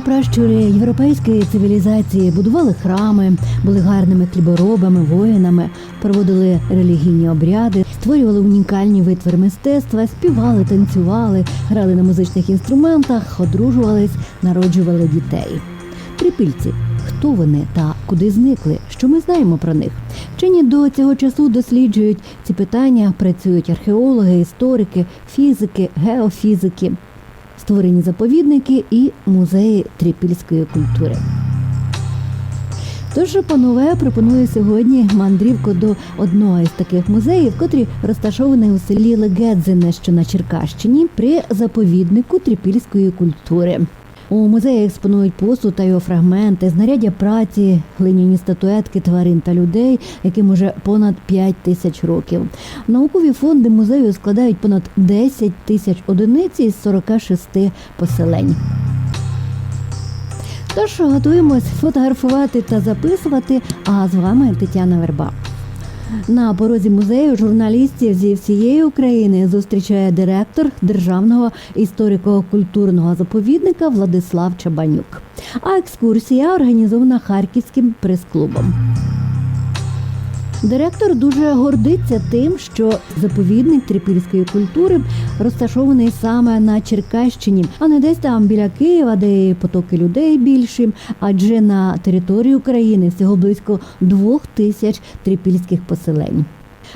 Прапращури європейської цивілізації будували храми, були гарними хліборобами, воїнами, проводили релігійні обряди, створювали унікальні витвори мистецтва, співали, танцювали, грали на музичних інструментах, одружувались, народжували дітей. Трипільці. Хто вони та куди зникли? Що ми знаємо про них? Вчені до цього часу досліджують ці питання, працюють археологи, історики, фізики, геофізики, створені заповідники і музеї трипільської культури. Тож панове пропоную сьогодні мандрівку до одного із таких музеїв, котрі розташований у селі Легедзине, що на Черкащині, при заповіднику трипільської культури. У музеї експонують посуд та його фрагменти, знаряддя праці, глиняні статуетки тварин та людей, яким уже понад 5 тисяч років. Наукові фонди музею складають понад 10 тисяч одиниць із 46 поселень. Тож готуємось фотографувати та записувати. А з вами Тетяна Верба. На порозі музею журналістів зі всієї України зустрічає директор державного історико-культурного заповідника Владислав Чабанюк. А екскурсія організована Харківським прес-клубом. Директор дуже гордиться тим, що заповідник трипільської культури розташований саме на Черкащині, а не десь там біля Києва, де потоки людей більші. Адже на території України всього близько двох тисяч трипільських поселень.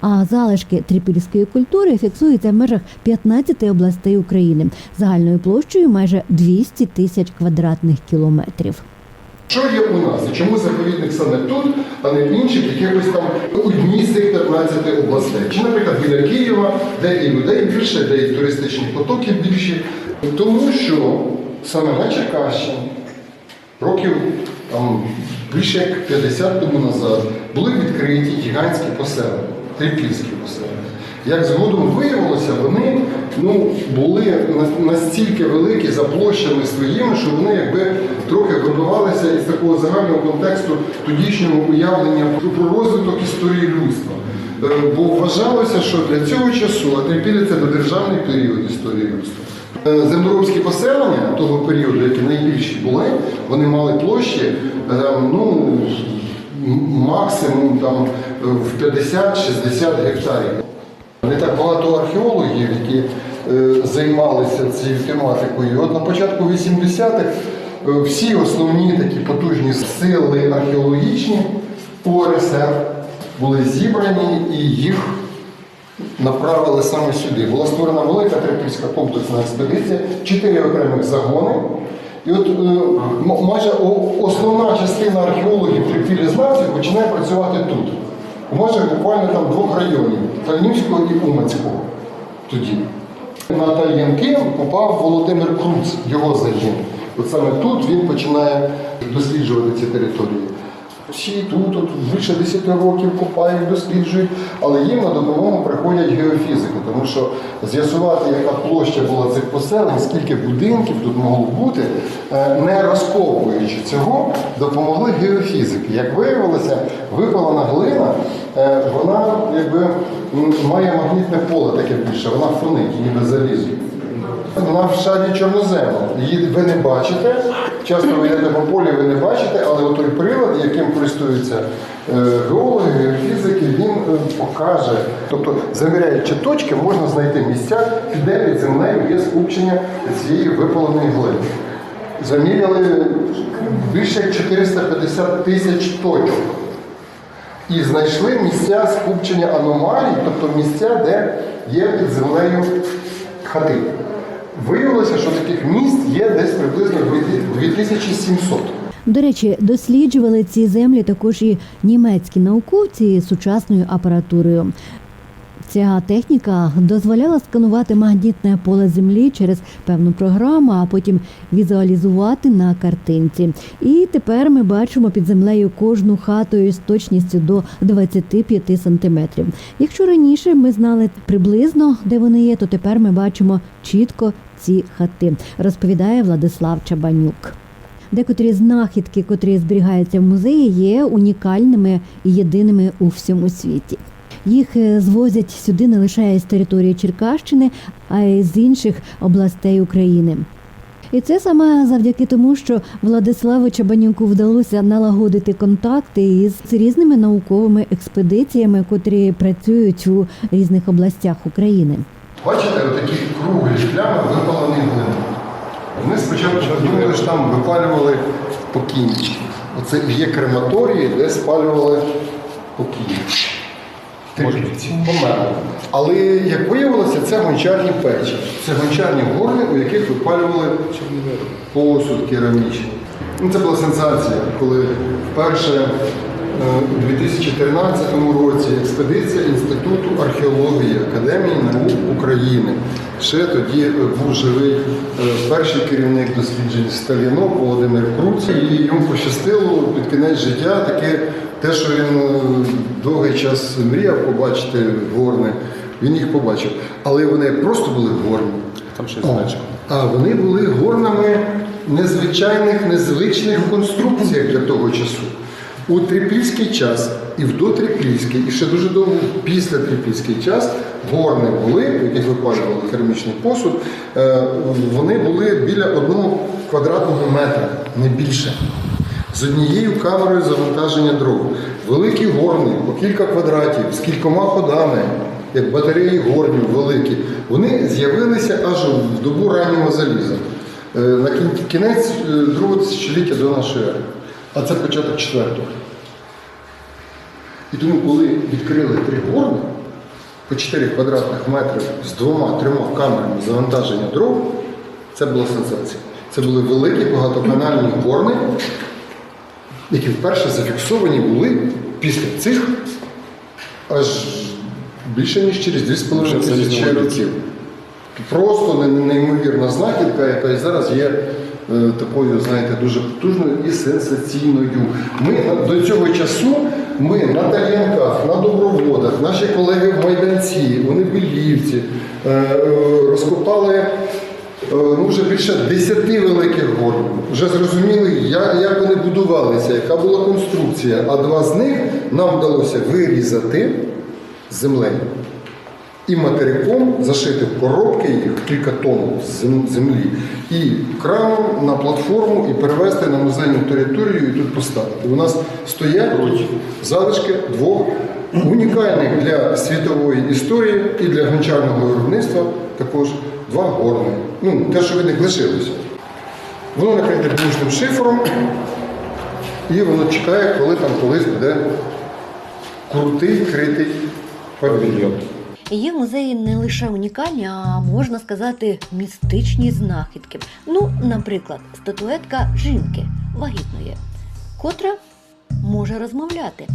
А залишки трипільської культури фіксуються в межах 15 областей України загальною площею майже 200 тисяч квадратних кілометрів. Що є у нас? І чому заповідник саме тут, а не в інших якихось там одній з цих 15 областей? Чи, наприклад, біля Києва, де і людей більше, де і туристичні потоки більші? Тому що саме на Черкащині років там, більше як 50 тому назад були відкриті гігантські поселення, трипільські поселення. Як згодом виявилося, вони ну, були настільки великі за площами своїми, що вони якби трохи вибивалися із такого загального контексту тодішнього уявлення про- розвиток історії людства. Е, Бо вважалося, що для цього часу, а трипілля це додержавний період історії людства. Е, Землеробські поселення того періоду, які найбільші були, вони мали площі е, ну, максимум там, в 50-60 гектарів. Так багато археологів, які е, займалися цією тематикою. От на початку 80-х е, всі основні такі потужні сили археологічні УРСР були зібрані і їх направили саме сюди. Була створена велика трипільська комплексна експедиція, чотири окремих загони. І от е, майже основна частина археологів трипілізнавців починає працювати тут. Межах буквально там двох районів Тальнівського і Уманського тоді. На Тальянки попав Володимир Круц, його загін. От саме тут він починає досліджувати ці території. Всі тут от, більше 10 років копають, досліджують, але їм на допомогу приходять геофізики, тому що з'ясувати, яка площа була цих поселень, скільки будинків тут могло бути, е, не розкопуючи цього, допомогли геофізики. Як виявилося, випалена глина, е, вона якби має магнітне поле таке більше, вона фонить, ніби залізо. Вона в шаді чорнозему. Її ви не бачите. Часто ви йдете по полі, ви не бачите, але той прилад, яким користуються е, геологи, геофізики, він е, покаже. Тобто, заміряючи точки, можна знайти місця, де під землею є скупчення цієї випаленої глини. Заміряли більше 450 тисяч точок. І знайшли місця скупчення аномалій, тобто місця, де є під землею хати. Виявилося, що таких місць є десь приблизно 2700. До речі, досліджували ці землі також і німецькі науковці сучасною апаратурою. Ця техніка дозволяла сканувати магнітне поле землі через певну програму, а потім візуалізувати на картинці. І тепер ми бачимо під землею кожну хату із точністю до 25 сантиметрів. Якщо раніше ми знали приблизно, де вони є, то тепер ми бачимо чітко ці хати, розповідає Владислав Чабанюк. Декотрі знахідки, котрі зберігаються в музеї, є унікальними і єдиними у всьому світі. Їх е, звозять сюди не лише з території Черкащини, а й з інших областей України. І це саме завдяки тому, що Владиславу Чабанюку вдалося налагодити контакти із різними науковими експедиціями, котрі працюють у різних областях України. Бачите, отакі круглі плями випалений глини. Ми спочатку думали, що там випалювали покійників. Оце є крематорії, де спалювали покійників. Трипільці. Померли. Але як виявилося, це гончарні печі. Це гончарні горни, у яких випалювали посуд керамічний. Ну, це була сенсація, коли вперше у 2013 році експедиція Інституту археології Академії наук України. Ще тоді е, був живий е, перший керівник досліджень Сталінок Володимир Круц, і йому пощастило під кінець життя таке те, що він е, довгий час мріяв побачити горни, він їх побачив. Але вони просто були горні. Там О, значить. А вони були горнами незвичайних, незвичних конструкціях для того часу. У трипільський час і в дотрипільський, і ще дуже довго після трипільський час горни були, в яких випалювали керамічний посуд, е, вони були біля одного квадратного метра, не більше. З однією камерою завантаження дров. Великі горни по кілька квадратів з кількома ходами, як батареї горнів великі, вони з'явилися аж в добу раннього заліза. Е, На кінець е, другого тисячоліття до нашої ери. А це початок четвертого. І тому, коли відкрили три горни по 4 квадратних метри з двома-трьома камерами завантаження дров, це була сенсація. Це були великі багатоканальні горни, які вперше зафіксовані були після цих аж більше ніж через 2,5 тисячі років. Просто неймовірна знахідка, яка і зараз є такою, знаєте, дуже потужною і сенсаційною. Ми до цього часу ми на Тар'янках, на Доброводах, наші колеги в Майданці, вони в Білівці, е, е, розкопали е, ну, вже більше 10 великих гор. Вже зрозуміли, як вони будувалися, яка була конструкція. А два з них нам вдалося вирізати з землею і материком зашити в коробки їх кілька тонн землі, і краном на платформу і перевезти на музейну територію і тут поставити. У нас стоять залишки двох унікальних для світової історії і для гончарного виробництва також два горни. Ну, те, що від них лишилося. Воно накрите бушним шифером, і воно чекає, коли там колись буде крутий критий павільйон. Є в музеї не лише унікальні, а можна сказати, містичні знахідки. Ну, наприклад, статуетка жінки вагітної, котра може розмовляти.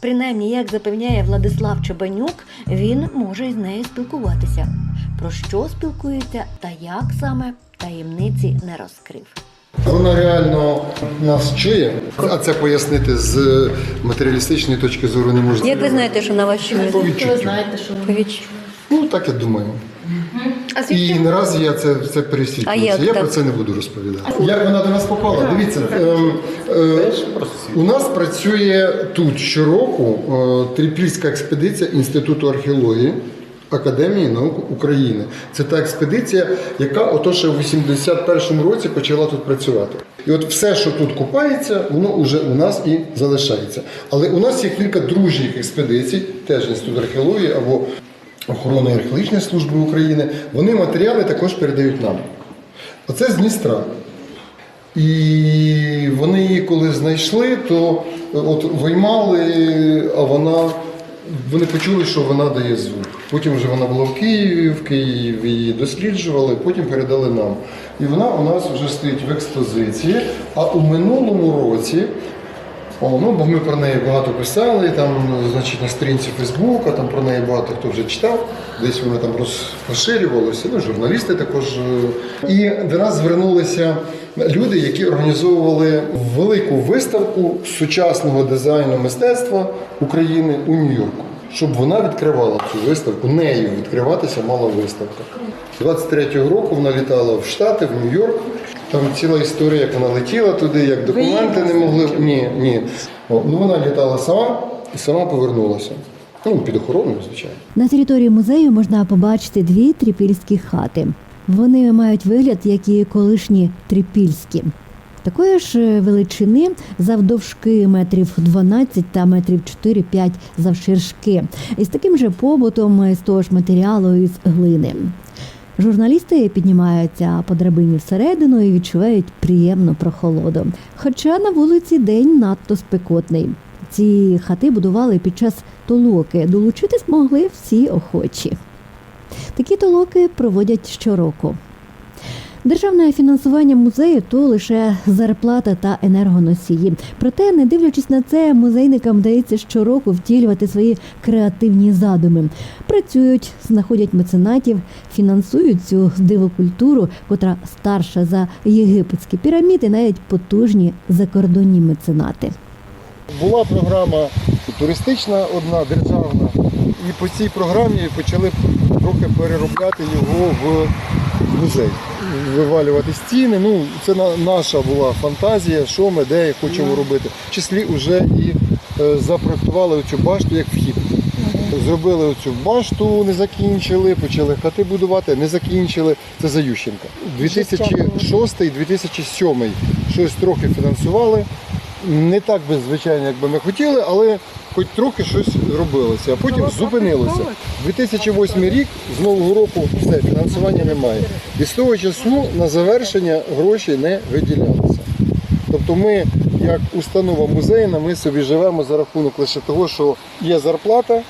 Принаймні, як запевняє Владислав Чобанюк, він може із нею спілкуватися. Про що спілкується та як саме таємниці не розкрив. Вона реально нас чує, а це пояснити з матеріалістичної точки зору неможливо. Як ви знаєте, що на вас чує? Відчуттю. знаєте, що відчуттю. Ну так я думаю. А І наразі я це, це як Я так? про це не буду розповідати. Як вона до нас попала? Дивіться, ем, е, у нас працює тут щороку е, трипільська експедиція Інституту археології. Академії наук України. Це та експедиція, яка ото ще в 81-му році почала тут працювати. І от все, що тут купається, воно вже у нас і залишається. Але у нас є кілька дружніх експедицій, теж інститут археології або охорони археологічної служби України. Вони матеріали також передають нам. Оце з Дністра. І вони її коли знайшли, то е, от виймали, а вона. Вони почули, що вона дає звук. Потім вже вона була в Києві, в Києві її досліджували, потім передали нам. І вона у нас вже стоїть в експозиції. А у минулому році, о, ну, бо ми про неї багато писали, там, значить, на сторінці Фейсбука, там про неї багато хто вже читав, десь воно там роз- ну, журналісти також. е. І до нас звернулися люди, які організовували велику виставку сучасного дизайну мистецтва України у Нью-Йорку. Щоб вона відкривала цю виставку, нею відкриватися мала виставка. 23-го року вона літала в Штати, в Нью-Йорк. Там ціла історія, як вона летіла туди, як документи не могли. Ні, ні. О, Ну вона літала сама і сама повернулася. Ну, під охороною, звичайно. На території музею можна побачити дві трипільські хати. Вони мають вигляд, як і колишні трипільські. Такої ж е, величини завдовжки метрів 12 та метрів 4-5 завширшки. І з таким же побутом е, з того ж матеріалу із глини. Журналісти піднімаються по драбині всередину і відчувають приємну прохолоду. Хоча на вулиці день надто спекотний. Ці хати будували під час толоки. Долучитись могли всі охочі. Такі толоки проводять щороку. Державне фінансування музею то лише зарплата та енергоносії. Проте, не дивлячись на це, музейникам вдається щороку втілювати свої креативні задуми. Працюють, знаходять меценатів, фінансують цю дивокультуру, котра старша за єгипетські піраміди, навіть потужні закордонні меценати. Була програма туристична, одна державна, і по цій програмі почали трохи переробляти його в музей. Вивалювати стіни. Ну, це наша була фантазія, що ми де хочемо робити. В числі вже і е, запроектували цю башту як вхід. Зробили оцю башту, не закінчили, почали хати будувати, не закінчили. Це за Ющенка. 2006-2007 щось трохи фінансували. Не так би, звичайно, як би ми хотіли, але хоч трохи щось робилося, а потім зупинилося. 2008 рік з нового року все, фінансування немає. І з того часу на завершення гроші не виділялися. Тобто ми, як установа музейна, ми собі живемо за рахунок лише того, що є зарплата,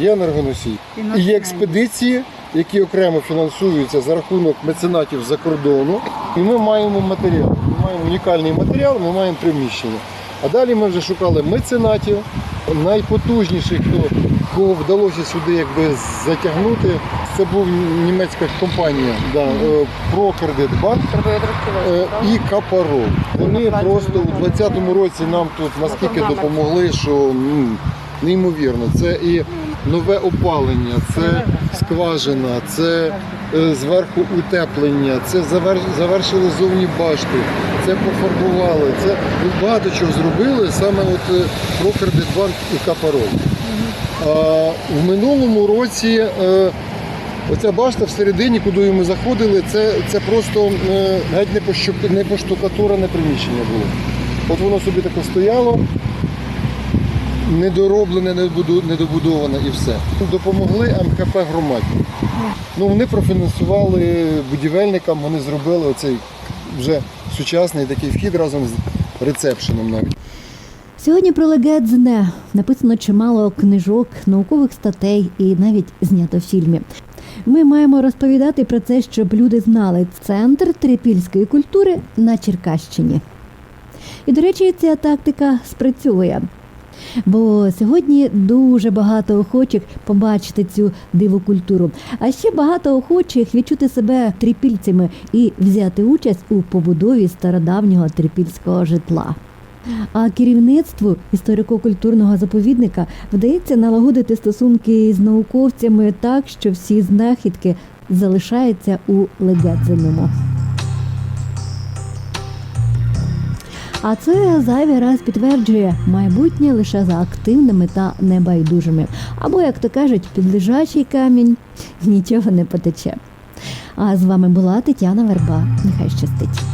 є енергоносій. І є експедиції, які окремо фінансуються за рахунок меценатів за кордону. І ми маємо матеріал. Ми маємо унікальний матеріал, ми маємо приміщення. А далі ми вже шукали меценатів, найпотужніших, хто кого вдалося сюди якби затягнути. Це був німецька компанія да, е, Прокредитбанк і Капарол. Вони просто у 2020 році нам тут наскільки допомогли, що ну, неймовірно. Це і нове опалення, це скважина, це е, зверху утеплення, це завер- завершили зовні башту, це пофарбували. Це багато чого зробили саме от е, Прокредитбанк і Капарол. А, в минулому році е, оця башта всередині, куди ми заходили, це, це просто е, геть не, пощук, не поштукатурене приміщення було. От воно собі таке стояло, недороблене, недобудоване і все. Допомогли МХП громаді. Ну, вони профінансували будівельникам, вони зробили оцей вже сучасний такий вхід разом з рецепшеном навіть. Сьогодні про Легедзне написано чимало книжок, наукових статей і навіть знято фільмів. Ми маємо розповідати про це, щоб люди знали центр трипільської культури на Черкащині. І, до речі, ця тактика спрацьовує. Бо сьогодні дуже багато охочих побачити цю дивокультуру, а ще багато охочих відчути себе трипільцями і взяти участь у побудові стародавнього трипільського житла. А керівництву історико-культурного заповідника вдається налагодити стосунки з науковцями так, що всі знахідки залишаються у Легедзиному. А це зайвий раз підтверджує майбутнє лише за активними та небайдужими. Або, як то кажуть, під лежачий камінь нічого не потече. А з вами була Тетяна Верба. Нехай щастить.